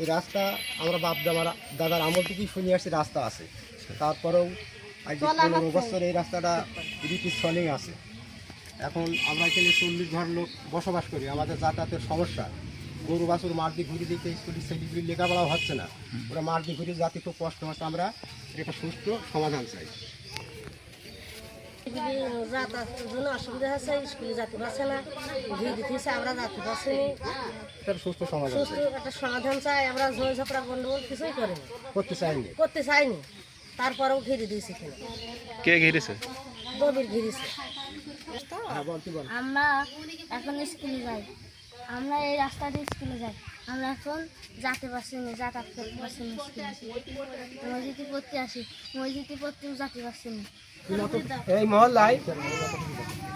এই রাস্তা আমরা বাপ দামার দাদার আমল থেকেই শুনে আসছি রাস্তা আছে। তারপরেও আজ পনেরো বছর এই রাস্তাটা রীতি চলেই আছে। এখন আমরা এখানে চল্লিশ ঘর লোক বসবাস করি আমাদের যাতায়াতের সমস্যা। গরু বাছুর মাঠ দিয়ে ঘুরে দিতে স্কুলের ছেলেগুলি লেখাপড়া হচ্ছে না। ওরা মাঠ দিয়ে ঘুরে যাতে খুব কষ্ট হচ্ছে আমরা একটা সুস্থ সমাধান চাই। অসুবিধা হচ্ছে স্কুলে যেতে পারছে না ভিড় দিতেছে আমরা যেতে পারছি না। সুস্থ সমাধান সুস্থ একটা সমাধান চাই আমরা ঝোল ঝাপড়া গন্ডগোল কিছুই করিনি। করতে চাইনি? করতে চাইনি। তারপরেও ঘিরে দিয়েছি কিনা। কে ঘিরেছে? দবির ঘিরেছে। হ্যাঁ বল। আমরা এখন স্কুলে যাই। আমরা এই রাস্তা দিয়ে স্কুলে যাই। আমরা এখন যাতে পারছি না যাতায়াত করতে পারছি না স্কুলে মসজিদে পড়তে আসি। মসজিদে পড়তেও যাতে পারছি না এই মহল্লায়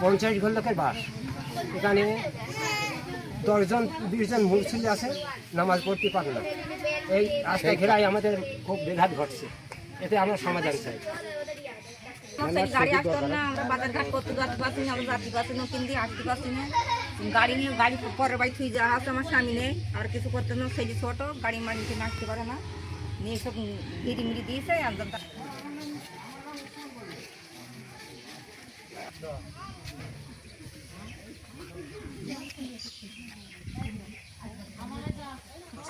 পঞ্চাশ ঘর লোকের বাস। এখানে দশজন বিশজন মুসলিম আছে নামাজ পড়তে পারে না। এই রাস্তা ঘেরাই আমাদের খুব বেঘাত ঘটছে। এতে আমরা সমাধান চাই। গাড়ি আসতো না আমরা বাজার ঘাট করতে যেতে পারছি না আমরা যাতে পারছি না কিনতে আসতে পারছি না। গাড়ি নিয়ে গাড়ি পরের বাড়ি থুই যাওয়া আছে আমার স্বামী নেই। আর কিছু করতে না সেই যে ছোটো গাড়ি মাড়ি নিয়ে আসতে পারে না। নিয়ে সব গিরি মিরি দিয়েছে একদম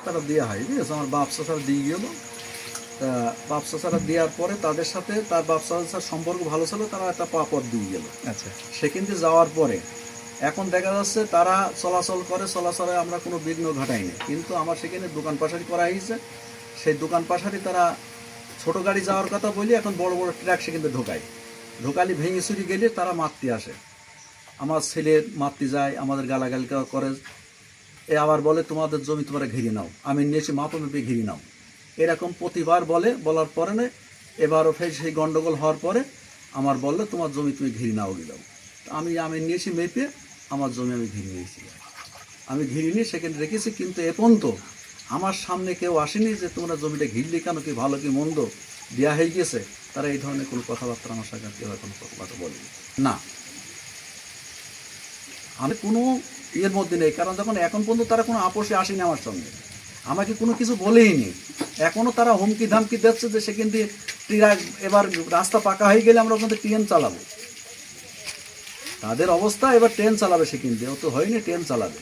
তারা দেওয়া হয় ঠিক আছে? আমার বাপ চাচারা দিয়ে গেল। তা বাপ চাচারা দেওয়ার পরে তাদের সাথে তার বাপ চাচার সম্পর্ক ভালো ছিল তারা একটা পাপড় দিয়ে গেল। আচ্ছা। সেখান দিয়ে যাওয়ার পরে এখন দেখা যাচ্ছে তারা চলাচল করে, চলাচলে আমরা কোনো বিঘ্ন ঘটাইনি। কিন্তু আমার সেখানে দোকান পাশারি করা হয়েছে। সেই দোকান পাশারি তারা ছোট গাড়ি যাওয়ার কথা বলি, এখন বড় বড় ট্রাক সেখানে ঢোকায়। ঢোকালি ভেঙে চুরি গেলে তারা মারতে আসে। আমার ছেলে মারতে যায়, আমাদের গালাগালি করে। এ আবার বলে, তোমাদের জমি তোমরা ঘিরে নাও। আমি নিয়েছি মাপে ঘিরে নাও। এরকম প্রতিবার বলে, বলার পরে না, এবারও ফের সেই গন্ডগোল হওয়ার পরে আমার বললে, তোমার জমি তুমি ঘিরে নাও গেলাম আমি আমি নিয়েছি মেপে আমার জমি আমি ঘিরে নিয়েছি। আমি ঘিরে নিয়ে সেখানে রেখেছি, কিন্তু এ পর্যন্ত আমার সামনে কেউ আসেনি যে তোমরা জমিটা ঘিরলি কেন, কি ভালো, কি মন্দ? দেওয়া হয়ে গেছে তারা এই ধরনের কোনো কথাবার্তা আমার সাথে কেউ এখন কথা বলেনি। না। আমি কোনো ইয়ের মধ্যে নেই, কারণ যখন এখন পর্যন্ত তারা কোনো আপোষে আসেনি আমার সঙ্গে। আমাকে কোনো কিছু বলেই নি এখনও তারা হুমকি ধামকি দিচ্ছে যে সেখান দিয়ে এবার রাস্তা পাকা হয়ে গেলে আমরা ওখান থেকে ট্রেন চালাবো। তাদের অবস্থা এবার ট্রেন চালাবে সে কিন্তু ও তো হয়নি ট্রেন চালাবে।